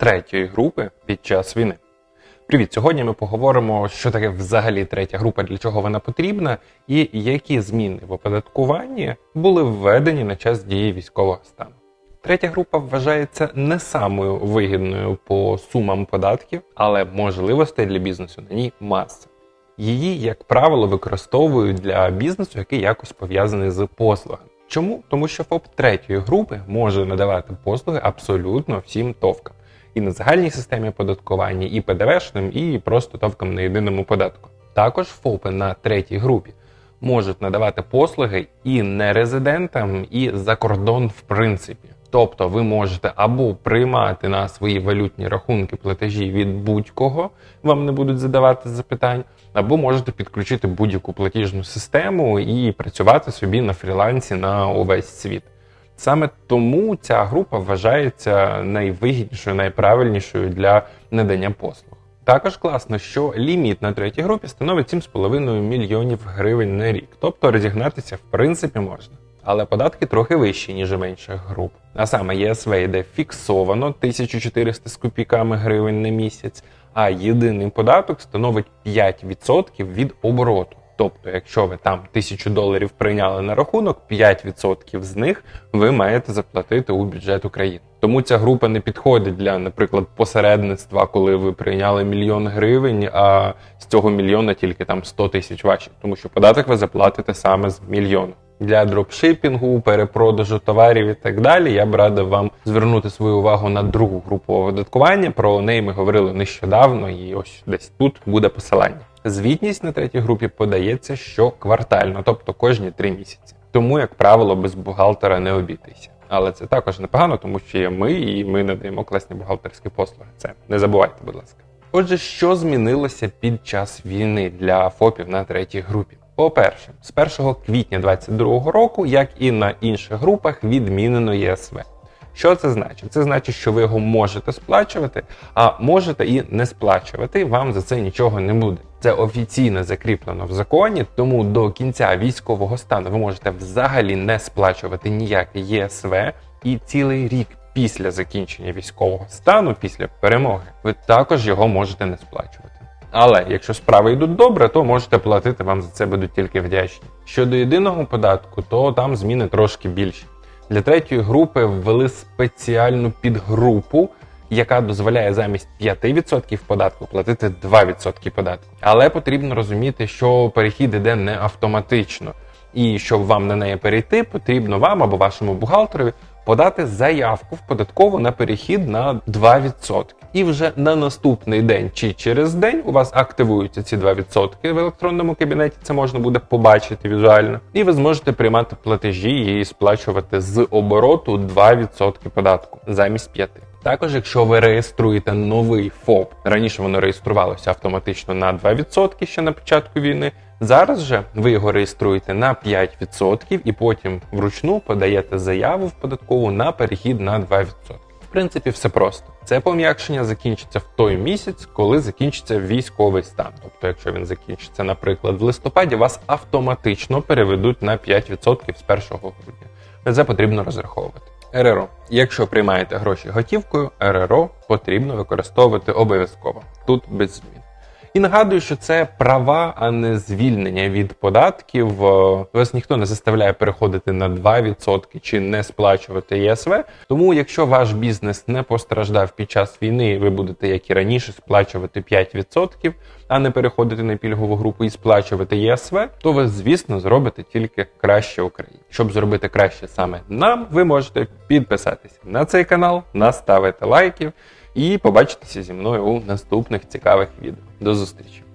третьої групи під час війни. Привіт! Сьогодні ми поговоримо, що таке взагалі третя група, для чого вона потрібна, і які зміни в оподаткуванні були введені на час дії військового стану. Третя група вважається не самою вигідною по сумам податків, але можливостей для бізнесу на ній маса. Її, як правило, використовують для бізнесу, який якось пов'язаний з послугами. Чому? Тому що ФОП третьої групи може надавати послуги абсолютно всім товкам. І на загальній системі оподаткування, і ПДВшним, і просто товкам на єдиному податку. Також ФОПи на третій групі можуть надавати послуги і нерезидентам, і за кордон в принципі. Тобто ви можете або приймати на свої валютні рахунки платежі від будь-кого, вам не будуть задавати запитань, або можете підключити будь-яку платіжну систему і працювати собі на фрілансі на увесь світ. Саме тому ця група вважається найвигіднішою, найправильнішою для надання послуг. Також класно, що ліміт на третій групі становить 7,5 мільйонів гривень на рік, тобто розігнатися в принципі можна. Але податки трохи вищі, ніж у менших груп. А саме ЄСВ йде фіксовано 1400 з копійками гривень на місяць, а єдиний податок становить 5% від обороту. Тобто, якщо ви там 1000 доларів прийняли на рахунок, 5% з них ви маєте заплатити у бюджет України. Тому ця група не підходить для, наприклад, посередництва, коли ви прийняли мільйон гривень, а з цього мільйона тільки там 100 тисяч ваші, тому що податок ви заплатите саме з мільйону. Для дропшипінгу, перепродажу товарів і так далі, я б радив вам звернути свою увагу на другу групу оподаткування. Про неї ми говорили нещодавно, і ось десь тут буде посилання. Звітність на третій групі подається щоквартально, тобто кожні три місяці. Тому, як правило, без бухгалтера не обійтися. Але це також непогано, тому що є ми, і ми надаємо класні бухгалтерські послуги. Це не забувайте, будь ласка. Отже, що змінилося під час війни для ФОПів на третій групі? По-перше, з 1 квітня 2022 року, як і на інших групах, відмінено ЄСВ. Що це значить? Це значить, що ви його можете сплачувати, а можете і не сплачувати. Вам за це нічого не буде. Це офіційно закріплено в законі, тому до кінця військового стану ви можете взагалі не сплачувати ніяке ЄСВ і цілий рік. Після закінчення військового стану, після перемоги, ви також його можете не сплачувати. Але якщо справи йдуть добре, то можете платити, вам за це будуть тільки вдячні. Щодо єдиного податку, то там зміни трошки більші. Для третьої групи ввели спеціальну підгрупу, яка дозволяє замість 5% податку платити 2% податку. Але потрібно розуміти, що перехід іде не автоматично. І щоб вам на неї перейти, потрібно вам або вашому бухгалтерові подати заявку в податкову на перехід на 2%. І вже на наступний день чи через день у вас активуються ці 2% в електронному кабінеті. Це можна буде побачити візуально, і ви зможете приймати платежі і сплачувати з обороту 2% податку замість 5%. Також, якщо ви реєструєте новий ФОП, раніше воно реєструвалося автоматично на 2% ще на початку війни. Зараз же ви його реєструєте на 5% і потім вручну подаєте заяву в податкову на перехід на 2%. В принципі, все просто. Це пом'якшення закінчиться в той місяць, коли закінчиться військовий стан. Тобто, якщо він закінчиться, наприклад, в листопаді, вас автоматично переведуть на 5% з 1 грудня. Це потрібно розраховувати. РРО. Якщо приймаєте гроші готівкою, РРО потрібно використовувати обов'язково. Тут без змін. І нагадую, що це права, а не звільнення від податків. Вас ніхто не заставляє переходити на 2% чи не сплачувати ЄСВ. Тому, якщо ваш бізнес не постраждав під час війни, ви будете, як і раніше, сплачувати 5%, а не переходити на пільгову групу і сплачувати ЄСВ, то ви, звісно, зробите тільки краще Україні. Щоб зробити краще саме нам, ви можете підписатися на цей канал, наставити лайків і побачитися зі мною у наступних цікавих відео. До зустрічі!